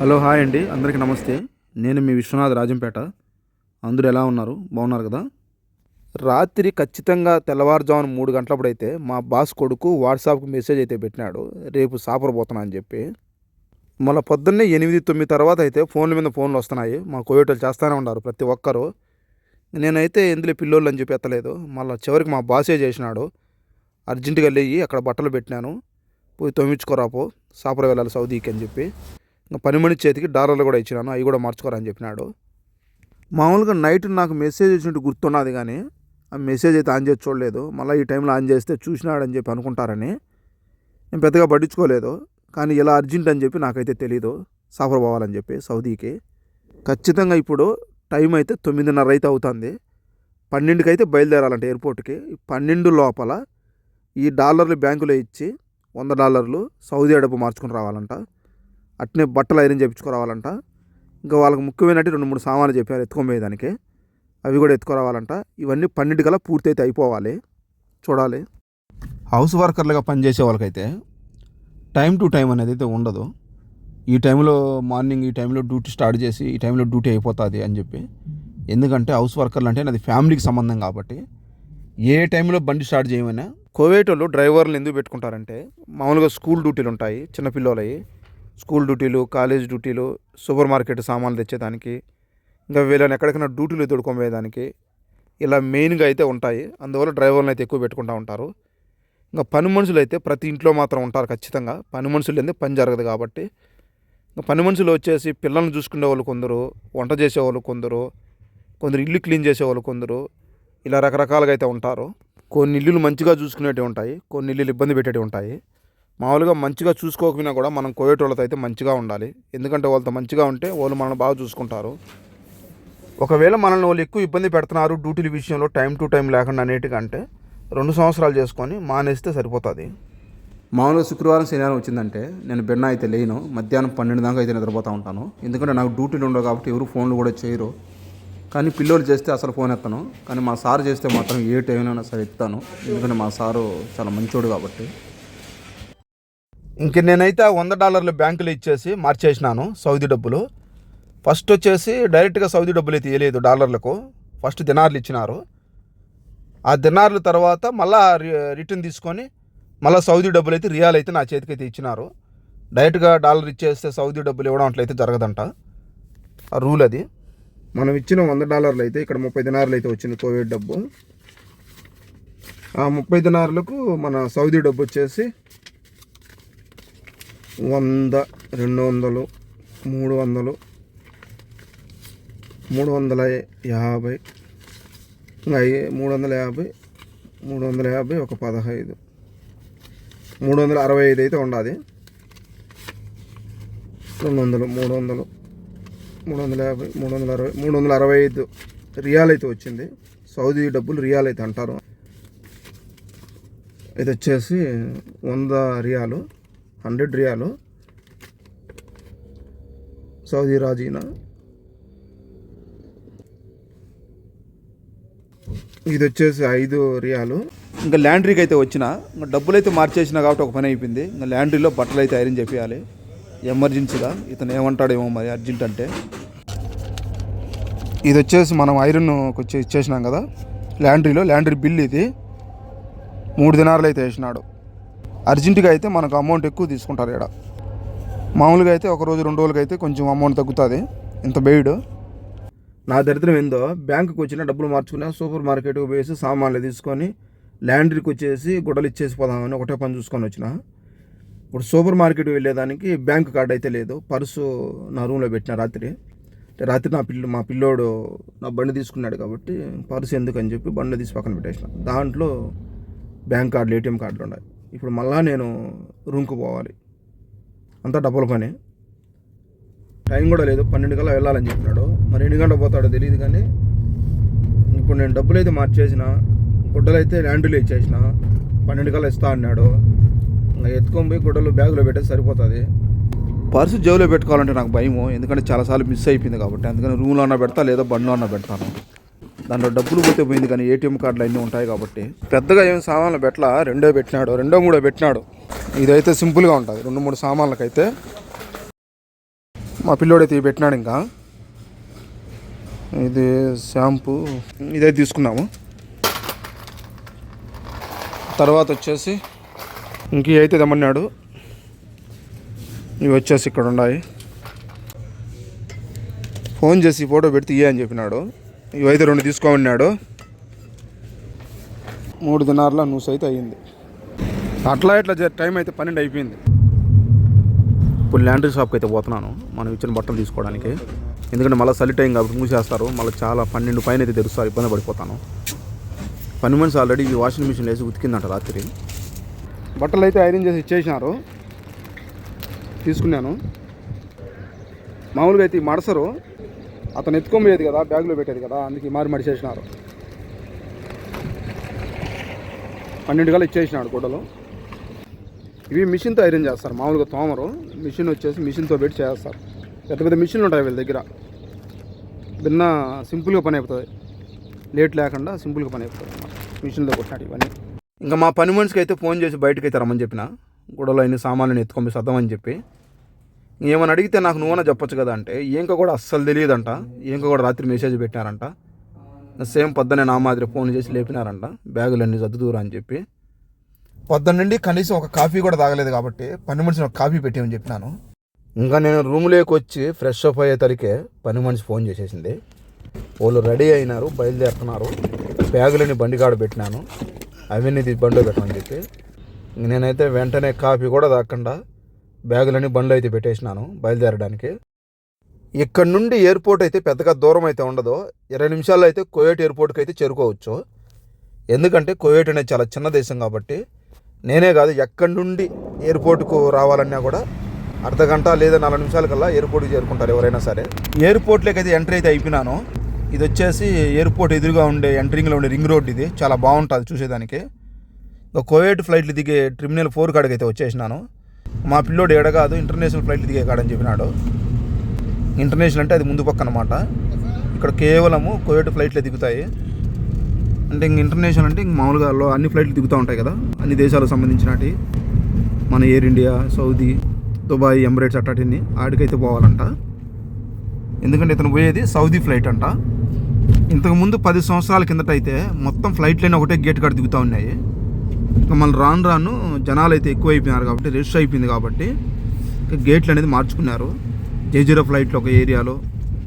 Hello hi అండి. అందరికీ నమస్తే. నేను మీ విశ్వనాథ్ రాజంపేట. అందరూ ఎలా ఉన్నారు? బాగున్నారు కదా? రాత్రి ఖచ్చితంగా తెల్లవారుజామున మూడు గంటలప్పుడైతే మా బాస్ కొడుకు వాట్సాప్కి మెసేజ్ అయితే పెట్టినాడు. రేపు సాపర పోతున్నా అని చెప్పి. మళ్ళీ పొద్దున్నే ఎనిమిది తొమ్మిది తర్వాత అయితే ఫోన్ల మీద ఫోన్లు వస్తున్నాయి. మా కోవిటోళ్ళు చేస్తూనే ఉన్నారు ప్రతి ఒక్కరు. నేనైతే ఎందులో పిల్లోళ్ళు అని చెప్పి ఎత్తలేదు. మళ్ళీ చివరికి మా బాసే చేసినాడు. అర్జెంటుగా లేయి అక్కడ బట్టలు పెట్టినాను. పోయి తొమ్మించుకోరాపో సాపర వెళ్ళాలి సౌదీకి అని చెప్పి. పని మనిషి చేతికి డాలర్లు కూడా ఇచ్చినాను అవి కూడా మార్చుకోరని చెప్పినాడు. మామూలుగా నైట్ నాకు మెసేజ్ వచ్చినట్టు గుర్తున్నది కానీ ఆ మెసేజ్ అయితే ఆన్ చేసి చూడలేదు. మళ్ళీ ఈ టైంలో ఆన్ చేస్తే చూసినాడని చెప్పి అనుకుంటారని. నేను పెద్దగా పట్టించుకోలేదు కానీ ఇలా అర్జెంట్ అని చెప్పి నాకైతే తెలీదు సాఫర్ పోవాలని చెప్పి సౌదీకి. ఖచ్చితంగా ఇప్పుడు టైం అయితే తొమ్మిదిన్నర అయితే అవుతుంది. పన్నెండుకి అయితే బయలుదేరాలంట ఎయిర్పోర్ట్కి పన్నెండు లోపల ఈ డాలర్లు బ్యాంకులో ఇచ్చి వంద డాలర్లు సౌదీ అడపు మార్చుకుని రావాలంట. అట్నే బట్టలు ఐరన్ చేయించుకురావాలంట ఇంకా వాళ్ళకి ముఖ్యమైనట్టు రెండు మూడు సామాన్లు చెప్పారు ఎత్తుకోబోయేదానికి అవి కూడా ఎత్తుకురావాలంట. ఇవన్నీ పన్నెండుకల్లా పూర్తి అయితే అయిపోవాలి. చూడాలి. హౌస్ వర్కర్లుగా పనిచేసే వాళ్ళకైతే టైం టు టైం అనేది అయితే ఉండదు. ఈ టైంలో మార్నింగ్ ఈ టైంలో డ్యూటీ స్టార్ట్ చేసి ఈ టైంలో డ్యూటీ అయిపోతుంది అని చెప్పి. ఎందుకంటే హౌస్ వర్కర్లు అంటే నాది ఫ్యామిలీకి సంబంధం కాబట్టి. ఏ టైంలో బండి స్టార్ట్ చేయమైనా కోవేటోళ్ళు డ్రైవర్లు ఎందుకు పెట్టుకుంటారంటే మామూలుగా స్కూల్ డ్యూటీలు ఉంటాయి చిన్నపిల్లలవి. స్కూల్ డ్యూటీలు కాలేజ్ డ్యూటీలు సూపర్ మార్కెట్ సామాన్లు తెచ్చేదానికి ఇంకా వీళ్ళని ఎక్కడికైనా డ్యూటీలు తొడుకోపోయేదానికి ఇలా మెయిన్గా అయితే ఉంటాయి. అందువల్ల డ్రైవర్లను అయితే ఎక్కువ పెట్టుకుంటూ ఉంటారు. ఇంకా పని మనుషులు అయితే ప్రతి ఇంట్లో మాత్రం ఉంటారు ఖచ్చితంగా. పని మనుషులు ఎందుకు పని జరగదు కాబట్టి. ఇంకా పని మనుషులు వచ్చేసి పిల్లల్ని చూసుకునే వాళ్ళు కొందరు వంట చేసేవాళ్ళు కొందరు కొందరు ఇల్లు క్లీన్ చేసేవాళ్ళు కొందరు ఇలా రకరకాలుగా అయితే ఉంటారు. కొన్ని ఇల్లులు మంచిగా చూసుకునేటివి ఉంటాయి కొన్ని ఇల్లులు ఇబ్బంది పెట్టేటివి ఉంటాయి. మామూలుగా మంచిగా చూసుకోకపోయినా కూడా మనం కోయేటోళ్ళతో అయితే మంచిగా ఉండాలి. ఎందుకంటే వాళ్ళతో మంచిగా ఉంటే వాళ్ళు మనల్ని బాగా చూసుకుంటారు. ఒకవేళ మనల్ని వాళ్ళు ఎక్కువ ఇబ్బంది పెడుతున్నారు డ్యూటీల విషయంలో టైం టు టైం లేకుండా అనేటికంటే రెండు సంవత్సరాలు చేసుకొని మానేస్తే సరిపోతుంది. మామూలుగా శుక్రవారం శనివారం వచ్చిందంటే నేను బిన్న అయితే లేను. మధ్యాహ్నం పన్నెండు దాకా అయితే నిద్రపోతూ ఉంటాను. ఎందుకంటే నాకు డ్యూటీలు ఉండవు కాబట్టి ఎవరు ఫోన్లు కూడా చేయరు. కానీ పిల్లోడు చేస్తే అసలు ఫోన్ ఎత్తాను. కానీ మా సార్ చేస్తే మాత్రం ఏ టైంలో సరే ఎత్తాను ఎందుకంటే మా సారు చాలా మంచోడు కాబట్టి. ఇంక నేనైతే వంద డాలర్లు బ్యాంకులో ఇచ్చేసి మార్చేసినాను సౌదీ డబ్బులు. ఫస్ట్ వచ్చేసి డైరెక్ట్గా సౌదీ డబ్బులు అయితే ఇవ్వలేదు డాలర్లకు. ఫస్ట్ దినార్లు ఇచ్చినారు. ఆ దినార్ల తర్వాత మళ్ళా రిటర్న్ తీసుకొని మళ్ళీ సౌదీ డబ్బులు అయితే రియాల్ అయితే నా చేతికి అయితే ఇచ్చినారు. డైరెక్ట్గా డాలర్ ఇచ్చేస్తే సౌదీ డబ్బులు ఇవ్వడం అట్లయితే జరగదంట. ఆ రూల్ అది. మనం ఇచ్చిన వంద డాలర్లు అయితే ఇక్కడ ముప్పై దినార్లు అయితే వచ్చింది కోవిడ్ డబ్బు. ఆ ముప్పై దినార్లకు మన సౌదీ డబ్బు వచ్చేసి వంద రెండు వందలు మూడు వందలు మూడు వందల యాభై ఐ మూడు వందల యాభై మూడు వందల యాభై ఒక పదహైదు. మూడు వందల అరవై ఐదు అయితే ఉండాలి రెండు వందలు మూడు వందలు మూడు వందల యాభై మూడు వందల అరవై మూడు వందల అరవై ఐదు రియాల్ అయితే వచ్చింది. సౌదీ డబ్బులు రియాల్ అయితే అంటారు. ఇది వచ్చేసి వంద రియాలు. హండ్రెడ్ రియాలు. సౌదీ రాజీనా. ఇది వచ్చేసి ఐదు రియాలు. ఇంకా ల్యాండ్రీకి అయితే వచ్చిన ఇంకా డబ్బులు అయితే మార్చేసిన కాబట్టి ఒక పని అయిపోయింది. ఇంకా ల్యాండ్రీలో బట్టలు అయితే ఐరన్ చేపియాలి. ఎమర్జెన్సీగా. ఇతను ఏమంటాడేమో మరి అర్జెంట్ అంటే. ఇది వచ్చేసి మనం ఐరన్ వచ్చి ఇచ్చేసినాం కదా. ల్యాండ్రీలో ల్యాండ్రీ బిల్ ఇది. మూడు దినారులు అయితే వేసినాడు. అర్జెంటుగా అయితే మనకు అమౌంట్ ఎక్కువ తీసుకుంటారు ఇక్కడ. మామూలుగా అయితే ఒక రోజు రెండు రోజులకి అయితే కొంచెం అమౌంట్ తగ్గుతుంది. ఇంత బెయిడ్. నా దరిద్రం ఏందో బ్యాంకుకి వచ్చిన డబ్బులు మార్చుకున్నా సూపర్ మార్కెట్కి పోయేసి సామాన్లు తీసుకొని ల్యాండ్రీకి వచ్చేసి గుడ్డలు ఇచ్చేసి పోదామని ఒకటే పని చూసుకొని వచ్చిన. ఇప్పుడు సూపర్ మార్కెట్ వెళ్ళేదానికి బ్యాంక్ కార్డు అయితే లేదు. పర్సు నా రూమ్లో పెట్టిన రాత్రి. రాత్రి నా పిల్ల మా పిల్లోడు నా బండి తీసుకున్నాడు కాబట్టి పర్సు ఎందుకని చెప్పి బండి తీసి పక్కన పెట్టేసిన. దాంట్లో బ్యాంక్ కార్డులు ఏటీఎం కార్డులు ఉన్నాయి. ఇప్పుడు మళ్ళా నేను రూమ్కి పోవాలి. అంతా డబ్బుల పని. టైం కూడా లేదు. పన్నెండు కల్లా వెళ్ళాలని చెప్పినాడు. మరి ఎన్ని గంటలు పోతాడో తెలియదు కానీ ఇప్పుడు నేను డబ్బులు అయితే మార్చేసిన గుడ్డలు అయితే ల్యాండ్లు ఇచ్చేసిన పన్నెండు కల్లా ఇస్తా అన్నాడు. ఇంకా ఎత్తుకొని పోయి గుడ్డలు బ్యాగులో పెట్టేసి సరిపోతుంది. పర్సు జేబులో పెట్టుకోవాలంటే నాకు భయము. ఎందుకంటే చాలాసార్లు మిస్ అయిపోయింది కాబట్టి. అందుకని రూమ్లో అన్నా పెడతా లేదా బండిలో అన్నా పెడతాను. దాంట్లో డబ్బులు పోతే పోయింది కానీ ఏటీఎం కార్డులు అన్నీ ఉంటాయి కాబట్టి. పెద్దగా ఏం సామాన్లు పెట్టలా? రెండో పెట్టినాడు రెండో మూడో పెట్టినాడు. ఇదైతే సింపుల్గా ఉంటుంది. రెండు మూడు సామాన్లకైతే మా పిల్లోడైతే అయితే పెట్టినాడు ఇంకా. ఇది షాంపూ. ఇదే తీసుకున్నాము. తర్వాత వచ్చేసి ఇంక అయితే తెమ్మన్నాడు. ఇవి వచ్చేసి ఇక్కడ ఉన్నాయి. ఫోన్ చేసి ఫోటో పెడితే ఇయ్యే అని చెప్పినాడు. ఇవైతే రెండు తీసుకోమన్నాడు మూడు దినార్ల నూస్ అయితే అయ్యింది. అట్లా ఇట్లా టైం అయితే పన్నెండు అయిపోయింది. ఇప్పుడు ల్యాండ్రీ షాప్కి అయితే పోతున్నాను. మనం ఇచ్చిన బట్టలు తీసుకోవడానికి. ఎందుకంటే మళ్ళీ చలి టైం కాబట్టి మూసేస్తారు. మళ్ళీ చాలా పన్నెండు పైన అయితే తెరుస్తారు. ఇబ్బంది పడిపోతాను. పని మనిషి ఆల్రెడీ ఈ వాషింగ్ మిషన్ వేసి ఉతికిందంట రాత్రి. బట్టలు అయితే ఐరన్ చేసి ఇచ్చేసినారు. తీసుకున్నాను. మామూలుగా అయితే మడసరు అతను ఎత్తుకోబోయేది కదా బ్యాగ్లో పెట్టేది కదా అందుకే మారి మడిచేసినారు పన్నెండు గల ఇచ్చేసినాడు గుడ్డలు. ఇవి మిషన్తో ఐరన్ చేస్తారు మామూలుగా తోమరు. మిషన్ వచ్చేసి మిషన్తో పెట్టి చేస్తారు. పెద్ద పెద్ద మిషన్లు ఉంటాయి వీళ్ళ దగ్గర. భిన్న సింపుల్గా పని అయిపోతుంది. లేట్ లేకుండా సింపుల్గా పని అయిపోతుంది మిషన్తో కొట్టినాడు ఇవన్నీ. ఇంకా మా పని మనిషికి అయితే ఫోన్ చేసి బయటకు అయితే రమ్మని చెప్పిన. గొడవలో అన్ని సామాన్లను ఎత్తుకొని సర్దామని చెప్పి. ఏమని అడిగితే నాకు నువ్వన చెప్పొచ్చు కదా అంటే ఏంక కూడా అస్సలు తెలియదంట. ఏంక కూడా రాత్రి మెసేజ్ పెట్టినారంట సేమ్ పొద్దునే నా మాదిరి ఫోన్ చేసి లేపినారంట. బ్యాగులన్నీ సర్దుదూరా అని చెప్పి. పొద్దున్న నుండి కనీసం ఒక కాఫీ కూడా తాగలేదు కాబట్టి పని మనిషిని ఒక కాఫీ పెట్టామని చెప్పినాను. ఇంకా నేను రూమ్లోకి వచ్చి ఫ్రెష్ అప్ అయ్యే తరికే పని మనిషి ఫోన్ చేసేసింది. వాళ్ళు రెడీ అయినారు బయలుదేరుతున్నారు. బ్యాగులని బండి కాడ పెట్టినాను. అవన్నీ బండిలో పెట్టమని చెప్పి. ఇంక నేనైతే వెంటనే కాఫీ కూడా తాకుండా బ్యాగులని బండ్లు అయితే పెట్టేసినాను బయలుదేరడానికి. ఇక్కడ నుండి ఎయిర్పోర్ట్ అయితే పెద్దగా దూరం అయితే ఉండదు. ఇరవై నిమిషాల్లో అయితే కోయేట్ ఎయిర్పోర్ట్కి అయితే చేరుకోవచ్చు. ఎందుకంటే కోయేట్ అనేది చాలా చిన్న దేశం కాబట్టి నేనే కాదు ఎక్కడి నుండి ఎయిర్పోర్ట్కు రావాలన్నా కూడా అర్ధ గంట లేదా నలభై నిమిషాల కల్లా ఎయిర్పోర్ట్కి చేరుకుంటారు ఎవరైనా సరే. ఎయిర్పోర్ట్లోకి అయితే ఎంట్రీ అయితే అయిపోయినాను. ఇది వచ్చేసి ఎయిర్పోర్ట్ ఎదురుగా ఉండే ఎంట్రింగ్లో ఉండే రింగ్ రోడ్ ఇది. చాలా బాగుంటుంది చూసేదానికి. ఇంకా కోవేట్ ఫ్లైట్లు దిగే టెర్మినల్ ఫోర్ కాడికి అయితే వచ్చేసినాను. మా పిల్లోడు ఎడ కాదు ఇంటర్నేషనల్ ఫ్లైట్లు దిగే కాడని చెప్పినాడు. ఇంటర్నేషనల్ అంటే అది ముందు పక్క అనమాట ఇక్కడ కేవలము కోవిడ్ ఫ్లైట్లే దిగుతాయి. అంటే ఇంక ఇంటర్నేషనల్ అంటే ఇంక మామూలుగా అన్ని ఫ్లైట్లు దిగుతూ ఉంటాయి కదా అన్ని దేశాలకు సంబంధించినటి. మన Air India Saudi Dubai Emirates అట్టాటిని ఆడికైతే పోవాలంట. ఎందుకంటే ఇతను పోయేది సౌదీ ఫ్లైట్ అంట. ఇంతకుముందు పది సంవత్సరాల కిందట అయితే మొత్తం ఫ్లైట్లైనా ఒకటే గేట్ కాడ దిగుతూ ఉన్నాయి. ఇంకా మళ్ళీ రాను రాను జనాలు అయితే ఎక్కువ అయిపోయినారు కాబట్టి రష్ అయిపోయింది కాబట్టి గేట్లు అనేది మార్చుకున్నారు. జేజీరో ఫ్లైట్లు ఒక ఏరియాలో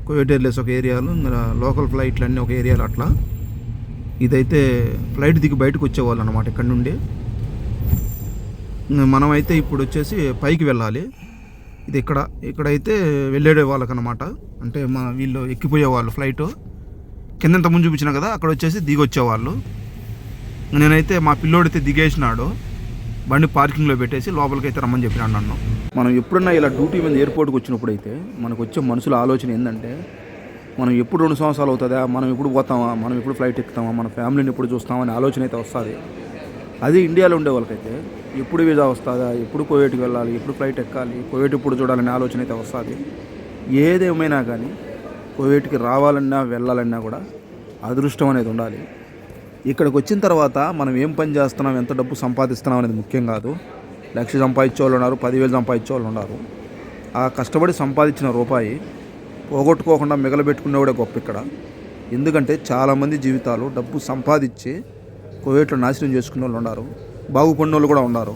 కోవిడ్ ఎయిర్లెస్ ఒక ఏరియాలో ఇంకా లోకల్ ఫ్లైట్లు అన్నీ ఒక ఏరియాలో అట్లా. ఇదైతే ఫ్లైట్ దిగి బయటకు వచ్చేవాళ్ళు అనమాట ఇక్కడ నుండి. మనమైతే ఇప్పుడు వచ్చేసి పైకి వెళ్ళాలి. ఇది ఇక్కడ ఇక్కడైతే వెళ్ళేడే వాళ్ళకనమాట అంటే మన వీళ్ళు ఎక్కిపోయేవాళ్ళు ఫ్లైట్ కిందంత ముందు చూపించిన కదా అక్కడ వచ్చేసి దిగి వచ్చేవాళ్ళు నేనైతే మా పిల్లోడైతే దిగేసినాడు. బండి పార్కింగ్లో పెట్టేసి లోపలికి అయితే రమ్మని చెప్పినాడు నన్ను మనం ఎప్పుడన్నా ఇలా డ్యూటీ మీద ఎయిర్పోర్ట్కి వచ్చినప్పుడు అయితే మనకు వచ్చే మనుషుల ఆలోచన ఏంటంటే మనం ఎప్పుడు రెండు సంవత్సరాలు అవుతుందా మనం ఎప్పుడు పోతామా మనం ఎప్పుడు ఫ్లైట్ ఎక్కుతామా మన ఫ్యామిలీని ఎప్పుడు చూస్తామా అనే ఆలోచన అయితే వస్తుంది. అది ఇండియాలో ఉండే వాళ్ళకైతే ఎప్పుడు వీజా వస్తుందా ఎప్పుడు కోవేట్కి వెళ్ళాలి ఎప్పుడు ఫ్లైట్ ఎక్కాలి కోవేట్ ఎప్పుడు చూడాలనే ఆలోచన అయితే వస్తుంది. ఏదేమైనా కానీ కోవేట్కి రావాలన్నా వెళ్ళాలన్నా కూడా అదృష్టం అనేది ఉండాలి. ఇక్కడికి వచ్చిన తర్వాత మనం ఏం పని చేస్తున్నాం ఎంత డబ్బు సంపాదిస్తున్నాం అనేది ముఖ్యం కాదు. లక్ష సంపాదించే వాళ్ళు ఉన్నారు పదివేలు సంపాదించే వాళ్ళు ఉన్నారు. ఆ కష్టపడి సంపాదించిన రూపాయి పోగొట్టుకోకుండా మిగలబెట్టుకునేవాడే గొప్ప ఇక్కడ. ఎందుకంటే చాలామంది జీవితాలు డబ్బు సంపాదించి కోవేట్లో నాశనం చేసుకునే వాళ్ళు ఉన్నారు బాగుపడిన వాళ్ళు కూడా ఉన్నారు.